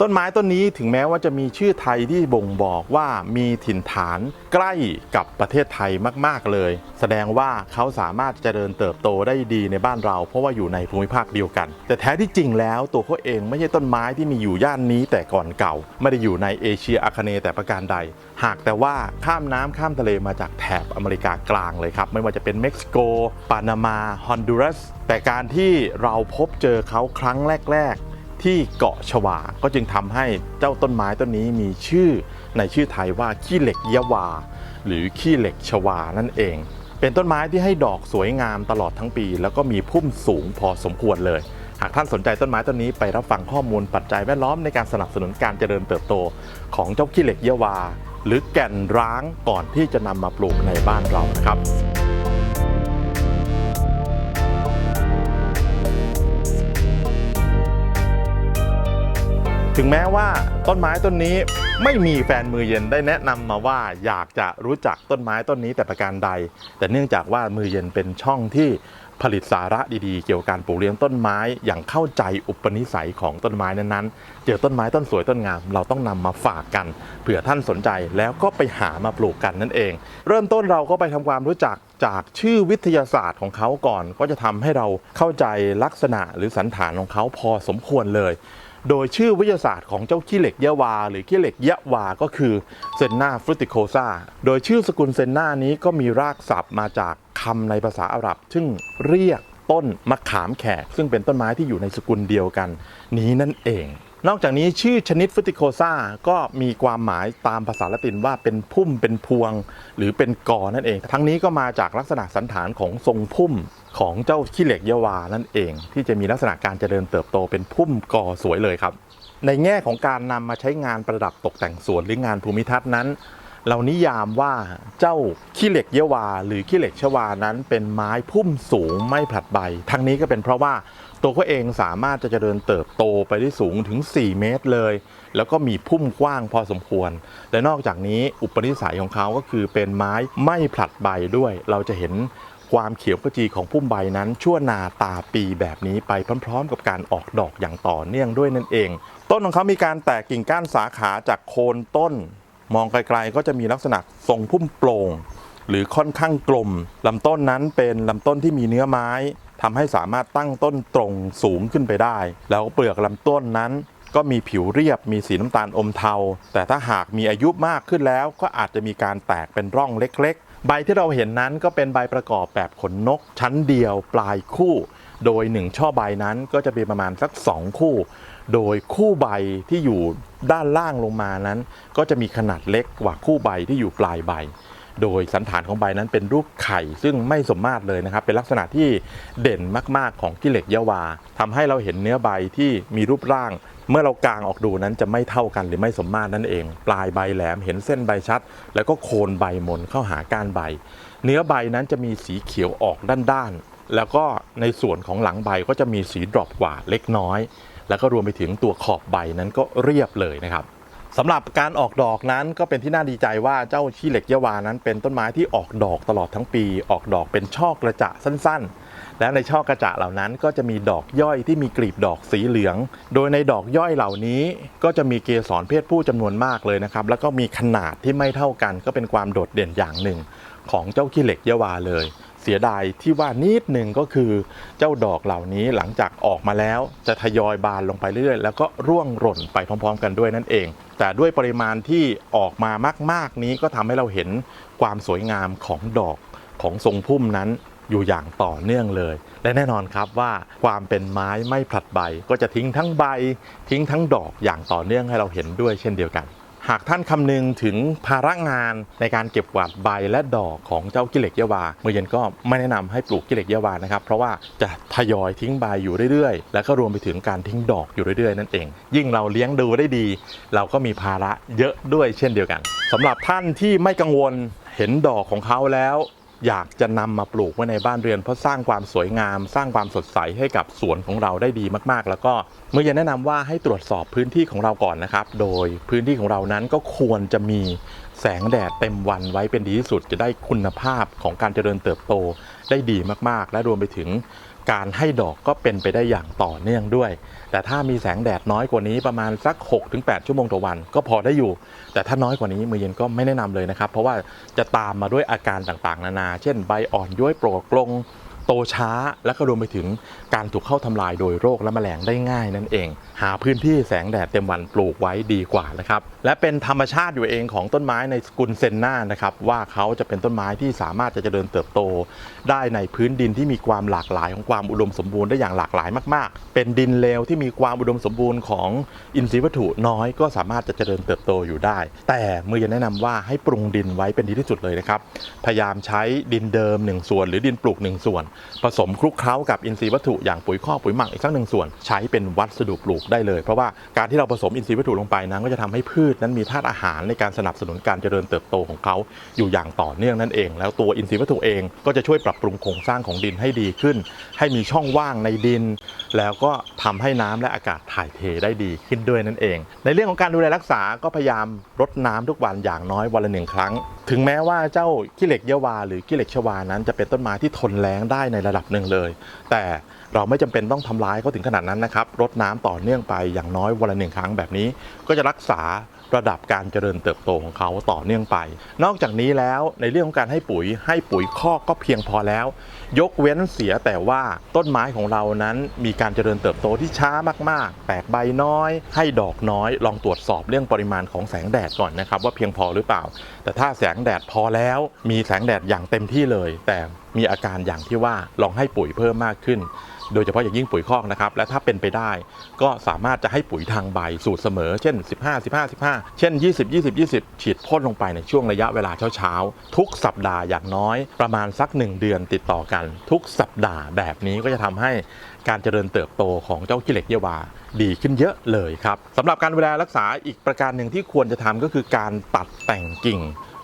ต้นไม้ต้นนี้ถึงแม้ว่าจะมีชื่อไทยที่บ่งบอกว่ามีถิ่นฐานใกล้กับประเทศไทยมาก ๆ เลย แสดงว่าเขาสามารถเจริญเติบโตได้ดีในบ้านเรา เพราะว่าอยู่ในภูมิภาคเดียวกัน แต่แท้ที่จริงแล้วตัวเขาเองไม่ใช่ต้นไม้ที่มีอยู่ย่านนี้แต่ก่อนเก่า ไม่ได้อยู่ในเอเชียอาคเนย์แต่ประการใด หากแต่ว่าข้ามน้ำข้ามทะเลมาจากแถบอเมริกากลางเลยครับไม่ว่าจะเป็นเม็กซิโกปานามาฮอนดูรัสแต่การที่เราพบเจอเขาครั้งแรก ที่เกาะชวา ก็จึงทำให้เจ้าต้นไม้ต้นนี้มีชื่อในชื่อไทยว่าขี้เหล็กยะวา หรือขี้เหล็กชวานั่นเอง เป็นต้นไม้ที่ให้ดอกสวยงามตลอดทั้งปี แล้วก็มีพุ่มสูงพอสมควรเลย หากท่านสนใจต้นไม้ต้นนี้ไปรับฟังข้อมูลปัจจัยแวดล้อมในการสนับสนุนการเจริญเติบโต ของเจ้าขี้เหล็กยะวา หรือแก่นร้างก่อนที่จะนำมาปลูกในบ้านเรานะครับ ถึงแม้ว่าต้นไม้ต้นนี้ไม่มีแฟนมือเย็นได้แนะนำมาว่าอยากจะรู้จักต้นไม้ต้นนี้แต่ประการใด แต่เนื่องจากว่ามือเย็นเป็นช่องที่ผลิตสาระดีๆ เกี่ยวกับการปลูกเลี้ยงต้นไม้อย่างเข้าใจอุปนิสัยของต้นไม้นั้นๆ เจอต้นไม้ต้นสวยต้นงาม เราต้องนำมาฝากกันเผื่อท่านสนใจแล้วก็ไปหามาปลูกกันนั่นเอง เริ่มต้นเราก็ไปทำความรู้จักจากชื่อวิทยาศาสตร์ของเขาก่อน ก็จะทำให้เราเข้าใจลักษณะหรือสันฐานของเขาพอสมควรเลย โดยชื่อวิทยาศาสตร์ของเจ้าขี้เหล็กยะวา หรือขี้เหล็กยะวาก็คือเซนนาฟรุติโคซาโดยชื่อสกุลเซนนานี้ก็มีรากศัพท์มาจากคำในภาษาอาหรับ ซึ่งเรียกต้นมะขามแขกซึ่งเป็นต้นไม้ที่อยู่ในสกุลเดียวกัน นี้นั่นเอง นอกจากนี้ชื่อชนิดฟรุติโคซาก็มีความหมายตามภาษาละตินว่าเป็นพุ่มเป็นพวง หรือเป็นกอนั่นเอง ทั้งนี้ก็มาจากลักษณะสันฐานของทรงพุ่มของเจ้าขี้เหล็กยาวานั่นเอง ที่จะมีลักษณะการเจริญเติบโตเป็นพุ่มกอสวยเลยครับ ในแง่ของการนำมาใช้งานประดับตกแต่งสวนหรืองานภูมิทัศน์นั้น เรานิยามว่าเจ้าขี้เหล็กเยวา หรือขี้เหล็กชวานั้นเป็นไม้พุ่มสูงไม่ผลัดใบ ทั้งนี้ก็เป็นเพราะว่าตัวเขาเองสามารถจะเจริญเติบโตไปได้สูงถึง 4 เมตรเลย แล้วก็มีพุ่มกว้างพอสมควร และนอกจากนี้อุปนิสัยของเขาก็คือเป็นไม้ไม่ผลัดใบด้วย เราจะเห็นความเขียวขจีของพุ่มใบนั้นชั่วนาตาปีแบบนี้ไปพร้อมๆ กับการออกดอกอย่างต่อเนื่องด้วยนั่นเอง ต้นของเขามีการแตกกิ่งก้านสาขาจากโคนต้น มองไกลๆก็จะมีลักษณะทรงพุ่มโปร่ง หรือค่อนข้างกลมลำต้นนั้นเป็นลำต้นที่มีเนื้อไม้ทำให้สามารถตั้งต้นตรงสูงขึ้นไปได้ แล้วเปลือกลำต้นนั้นก็มีผิวเรียบมีสีน้ำตาลอมเทา แต่ถ้าหากมีอายุมากขึ้นแล้วก็อาจจะมีการแตกเป็นร่องเล็กๆ ใบที่เราเห็นนั้นก็เป็นใบประกอบแบบขนนก ชั้นเดียวปลายคู่ โดยหนึ่งช่อใบนั้นก็จะเป็นประมาณสัก 2 คู่ โดยคู่ใบที่อยู่ด้านล่างลงมานั้น ก็จะมีขนาดเล็กกว่าคู่ใบที่อยู่ปลายใบ โดยสันฐานของใบนั้นเป็นรูปไข่ ซึ่งไม่สมมาตรเลยนะครับ เป็นลักษณะที่เด่นมาก ๆ ของกิเหล็กยะวาทำให้เราเห็นเนื้อใบที่มีรูปร่าง เมื่อเรากางออกดูนั้นจะไม่เท่ากันหรือไม่สมมาตรนั่นเอง ปลายใบแหลมเห็นเส้นใบชัด แล้วก็โคนใบมนเข้าหาก้านใบ เนื้อใบนั้นจะมีสีเขียวออกด้านๆแล้วก็ในส่วนของหลังใบก็จะมีสีดรอปกว่าเล็กน้อย แล้วก็รวมไปถึงตัวขอบใบนั้นก็เรียบเลยนะครับสำหรับการออกดอกนั้นก็เป็นที่น่าดีใจว่าเจ้าขี้เหล็กยะวานั้นเป็นต้นไม้ที่ออกดอกตลอดทั้งปี ออกดอกเป็นช่อกระจะสั้นๆ และในช่อกระจะเหล่านั้นก็จะมีดอกย่อยที่มีกลีบดอกสีเหลือง โดยในดอกย่อยเหล่านี้ก็จะมีเกสรเพศผู้จำนวนมากเลยนะครับ แล้วก็มีขนาดที่ไม่เท่ากันก็เป็นความโดดเด่นอย่างหนึ่ง ของเจ้าขี้เหล็กยะวาเลย เสียดายที่ว่านิดหนึ่งก็คือเจ้าดอกเหล่านี้หลังจากออกมาแล้วจะทยอยบานลงไปเรื่อยๆ แล้วก็ร่วงหล่นไปพร้อมๆ กันด้วยนั่นเอง แต่ด้วยปริมาณที่ออกมามาก ๆนี้ก็ทำให้เราเห็นความสวยงามของดอกของทรงพุ่มนั้นอยู่อย่างต่อเนื่องเลย และแน่นอนครับว่าความเป็นไม้ไม่ผลัดใบ ก็จะทิ้งทั้งใบ ทิ้งทั้งดอกอย่างต่อเนื่องให้เราเห็นด้วยเช่นเดียวกัน หากท่านคำนึงถึงภาระงานในการเก็บกวาดใบและดอกของเจ้ากิเหล็กยาวาเมื่อเย็นก็ไม่แนะนำให้ปลูกกิเหล็กยาวานะครับ เพราะว่าจะทยอยทิ้งใบอยู่เรื่อยๆ แล้วก็รวมไปถึงการทิ้งดอกอยู่เรื่อยๆ นั่นเอง ยิ่งเราเลี้ยงดูได้ดี เราก็มีภาระเยอะด้วยเช่นเดียวกันสำหรับท่านที่ไม่กังวลเห็นดอกของเขาแล้ว อยากจะนำมาปลูกไว้ในบ้านเรือน เพราะสร้างความสวยงาม สร้างความสดใสให้กับสวนของเราได้ดีมากๆ แล้วก็เมื่อยังแนะนำว่าให้ตรวจสอบพื้นที่ของเราก่อนนะครับ โดยพื้นที่ของเรานั้นก็ควรจะมีแสงแดดเต็มวันไว้เป็นดีที่สุดจะได้คุณภาพของการเจริญเติบโตได้ดีมากๆ และรวมไปถึง การให้ดอกก็เป็นไปได้อย่างต่อเนื่องด้วย แต่ถ้ามีแสงแดดน้อยกว่านี้ประมาณสัก 6-8 ชั่วโมงต่อวัน ก็พอได้อยู่ แต่ถ้าน้อยกว่านี้มือเย็นก็ไม่แนะนำเลยนะครับ เพราะว่าจะตามมาด้วยอาการต่างๆ นานา เช่นใบอ่อนย้วยโปรกลง โตช้าและก็รวมไปถึงการถูกเข้าทำลายโดยโรคและแมลงได้ง่ายนั่นเอง หาพื้นที่แสงแดดเต็มวันปลูกไว้ดีกว่านะครับและเป็นธรรมชาติอยู่เองของต้นไม้ในสกุลเซนนานะครับว่าเขาจะเป็นต้นไม้ที่สามารถจะเจริญเติบโต ได้ในพื้นดินที่มีความหลากหลายของความอุดมสมบูรณ์ได้อย่างหลากหลายมากๆ เป็นดินเลวที่มีความอุดมสมบูรณ์ของอินทรีย์วัตถุน้อยก็สามารถจะเจริญเติบโตอยู่ได้ แต่เมื่อจะแนะนำว่าให้ปรุงดินไว้เป็นดีที่สุดเลยนะครับพยายามใช้ดินเดิม 1 ส่วน หรือดินปลูก 1 ส่วนผสมคลุกเคล้ากับอินทรีย์วัตถุอย่างปุ๋ยคอกปุ๋ยหมักอีกสักหนึ่งส่วน ใช้เป็นวัสดุปลูกได้เลย เพราะว่าการที่เราผสมอินทรีย์วัตถุลงไปนั้นก็จะทำให้พืชนั้นมีธาตุอาหารในการสนับสนุนการเจริญเติบโตของเขาอยู่อย่างต่อเนื่องนั่นเอง แล้วตัวอินทรีย์วัตถุเองก็จะช่วยปรับปรุงโครงสร้างของดินให้ดีขึ้น ให้มีช่องว่างในดิน แล้วก็ทำให้น้ำและอากาศถ่ายเทได้ดีขึ้นด้วยนั่นเอง ในเรื่องของการดูแลรักษาก็พยายามรดน้ำทุกวันอย่างน้อยวันละหนึ่งครั้ง ถึงแม้ว่าเจ้าขี้เหล็กเยวาหรือขี้เหล็กชวานั้นจะเป็นต้นไม้ที่ทนแล้งได้ในระดับหนึ่งเลย แต่เราไม่จำเป็นต้องทำร้ายเขาถึงขนาดนั้นนะครับรดน้ำต่อเนื่องไปอย่างน้อยวันละหนึ่งครั้งแบบนี้ ก็จะรักษา ระดับการเจริญเติบโตของเขาต่อเนื่องไป นอกจากนี้แล้วในเรื่องของการให้ปุ๋ยให้ปุ๋ยคอกก็เพียงพอแล้ว ยกเว้นเสียแต่ว่าต้นไม้ของเรานั้นมีการเจริญเติบโตที่ช้ามากๆ แตกใบน้อย ให้ดอกน้อย ลองตรวจสอบเรื่องปริมาณของแสงแดดก่อนนะครับ ว่าเพียงพอหรือเปล่า แต่ถ้าแสงแดดพอแล้วมีแสงแดดอย่างเต็มที่เลย แต่มีอาการอย่างที่ว่าลองให้ปุ๋ยเพิ่มมากขึ้น โดยเฉพาะอย่างยิ่งปุ๋ยคอกนะครับ และถ้าเป็นไปได้ ก็สามารถจะให้ปุ๋ยทางใบสูตรเสมอ เช่น 15 15 15 เช่น 20 20 20 ฉีดพ่นลงไปในช่วงระยะเวลาเช้าๆ ทุกสัปดาห์อย่างน้อยประมาณสัก 1 เดือนติดต่อกัน ทุกสัปดาห์แบบนี้ก็จะทำให้การเจริญเติบโตของเจ้าขี้เหล็กเยวาดีขึ้นเยอะเลยครับสำหรับการดูแลรักษาอีกประการหนึ่งที่ควรจะทำก็คือการตัดแต่งกิ่ง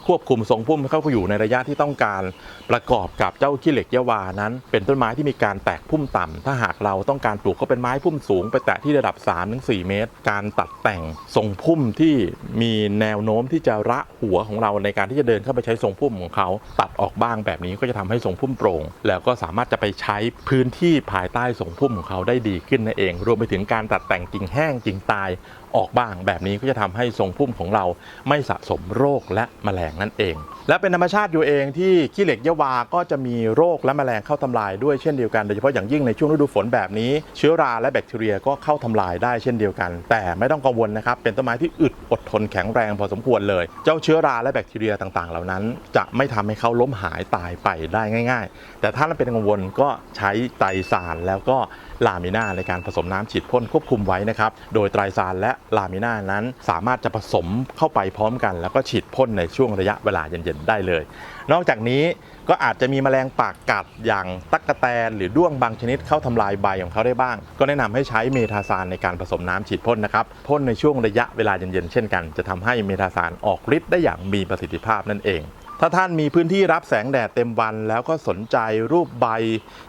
ควบคุมทรงพุ่มให้เข้าไปอยู่ในระยะที่ต้องการประกอบกับเจ้าขี้เหล็กยะวานั้น เป็นต้นไม้ที่มีการแตกพุ่มต่ำถ้าหากเราต้องการปลูกก็เป็นไม้พุ่มสูงไปแตะที่ระดับ3-4เมตร การตัดแต่งทรงพุ่มที่มีแนวโน้มที่จะระหัวของเราในการที่จะเดินเข้าไปใช้ทรงพุ่มของเขา ตัดออกบ้างแบบนี้ก็จะทำให้ทรงพุ่มโปร่งแล้วก็สามารถจะไปใช้พื้นที่ภายใต้ทรงพุ่มของเขาได้ดีขึ้นนั่นเอง รวมไปถึงการตัดแต่งกิ่งแห้งกิ่งตายออกบ้าง แบบนี้ก็จะทำให้ทรงพุ่มของเราไม่สะสมโรคและแมลงนั่นเอง และเป็นธรรมชาติอยู่เองที่ขี้เหล็กยะวาก็จะมีโรคและแมลงเข้าทำลายด้วยเช่นเดียวกันโดยเฉพาะอย่างยิ่งในช่วงฤดูฝนแบบนี้เชื้อราและแบคทีเรียก็เข้าทำลายได้เช่นเดียวกัน แต่ไม่ต้องกังวลนะครับเป็นต้นไม้ที่อึดอดทนแข็งแรงพอสมควรเลย เจ้าเชื้อราและแบคทีเรียต่างๆ เหล่านั้น จะไม่ทำให้เขาล้มหายตายไปได้ง่าย ๆ แต่ถ้าเราเป็นกังวลก็ใช้ไตรสารแล้วก็ลามิน่าในการผสมน้ำฉีดพ่นควบคุมไว้นะครับ โดยไตรซานและลามิน่านั้นสามารถจะผสมเข้าไปพร้อมกัน แล้วก็ฉีดพ่นในช่วงระระยะเวลาเย็นๆได้เลย นอกจากนี้ก็อาจจะมีแมลงปากกัดอย่างตั๊กแตน หรือด้วงบางชนิดเข้าทำลายใบของเขาได้บ้าง ก็แนะนำให้ใช้เมทาซานในการผสมน้ำฉีดพ่นนะครับพ่นในช่วงระยะเวลาเย็นๆเช่นกัน จะทำให้เมทาซานออกฤทธิ์ได้อย่างมีประสิทธิภาพนั่นเอง ถ้าท่านมีพื้นที่รับแสงแดดเต็มวันแล้วก็สนใจรูปใบ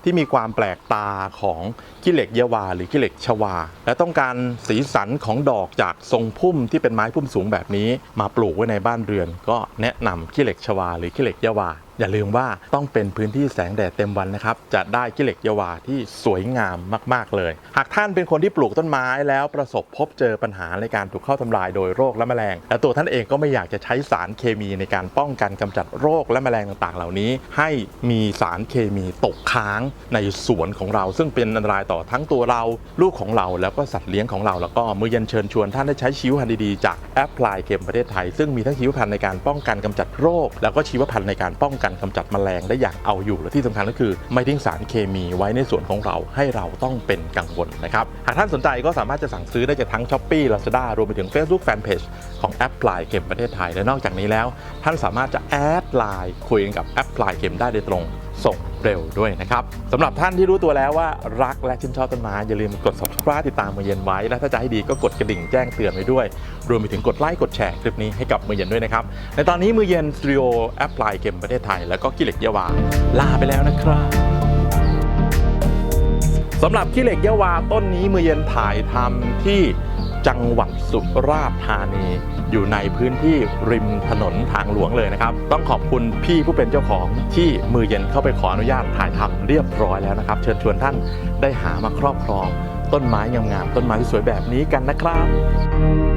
ที่มีความแปลกตาของขี้เหล็กเยวาหรือขี้เหล็กชวา และต้องการสีสันของดอกจากทรงพุ่มที่เป็นไม้พุ่มสูงแบบนี้ มาปลูกไว้ในบ้านเรือน ก็แนะนำขี้เหล็กชวาหรือขี้เหล็กเยวา อย่าลืมว่าต้องเป็นพื้นที่แสงแดดเต็มวันนะครับ จะได้ขี้เหล็กเยวาที่สวยงามมาก ๆ เลย หากท่านเป็นคนที่ปลูกต้นไม้แล้วประสบพบเจอปัญหาในการถูกเข้าทำลายโดยโรคและแมลง และตัวท่านเองก็ไม่อยากจะใช้สารเคมีในการป้องกันกำจัดโรคและแมลงต่างๆ เหล่านี้ ให้มีสารเคมีตกค้างในสวนของเรา ซึ่งเป็นอันตรายต่อทั้งตัวเรา ลูกของเราแล้วก็สัตว์เลี้ยงของเราแล้วก็มือเย็นเชิญชวนท่านได้ใช้ชีวพันธุ์ดีๆจากแอปพลายเกมประเทศไทย ซึ่งมีทั้งชีวพันธุ์ในการป้องกันกำจัดโรค แล้วก็ชีวพันธุ์ในการป้องกันกำจัดแมลงได้อย่างเอาอยู่และที่สำคัญก็คือ ไม่ทิ้งสารเคมีไว้ในสวนของเราให้เราต้องเป็นกังวลนะครับหากท่านสนใจก็สามารถจะสั่งซื้อได้จากทั้ง s h อ p e e Lazada รวมไปถึง Facebook Fanpage ของแอปพลายเกมประเทศไทยและนอกจากนี้แล้ว ท่านสามารถจะแอดไลน์คุยกันกับแอปพลายเกมได้โดยตรง ส่งเร็วด้วยนะครับสำหรับท่านที่รู้ตัวแล้วว่ารักและชื่นชอบต้นไม้อย่าลืมกด subscribe ติดตามมือเย็นไว้ และถ้าจะให้ดีก็กดกระดิ่งแจ้งเตือนไว้ด้วย รวมไปถึงกดไลค์กดแชร์คลิปนี้ให้กับมือเย็นด้วยนะครับ ในตอนนี้มือเย็นสตูดิโอแอปพลายเกมประเทศไทย แล้วก็กิเล็กเยาวาลาไปแล้วนะครับสำหรับขี้เล็กยะวาต้นนี้มือเย็นถ่ายทำที่ จังหวัดสุราษฎร์ธานี อยู่ในพื้นที่ริมถนนทางหลวงเลยนะครับ ต้องขอบคุณพี่ผู้เป็นเจ้าของที่มือเย็นเข้าไปขออนุญาตถ่ายทำเรียบร้อยแล้วนะครับ เชิญชวนท่านได้หามาครอบครอง ต้นไม้งามๆต้นไม้ที่สวยแบบนี้กันนะครับ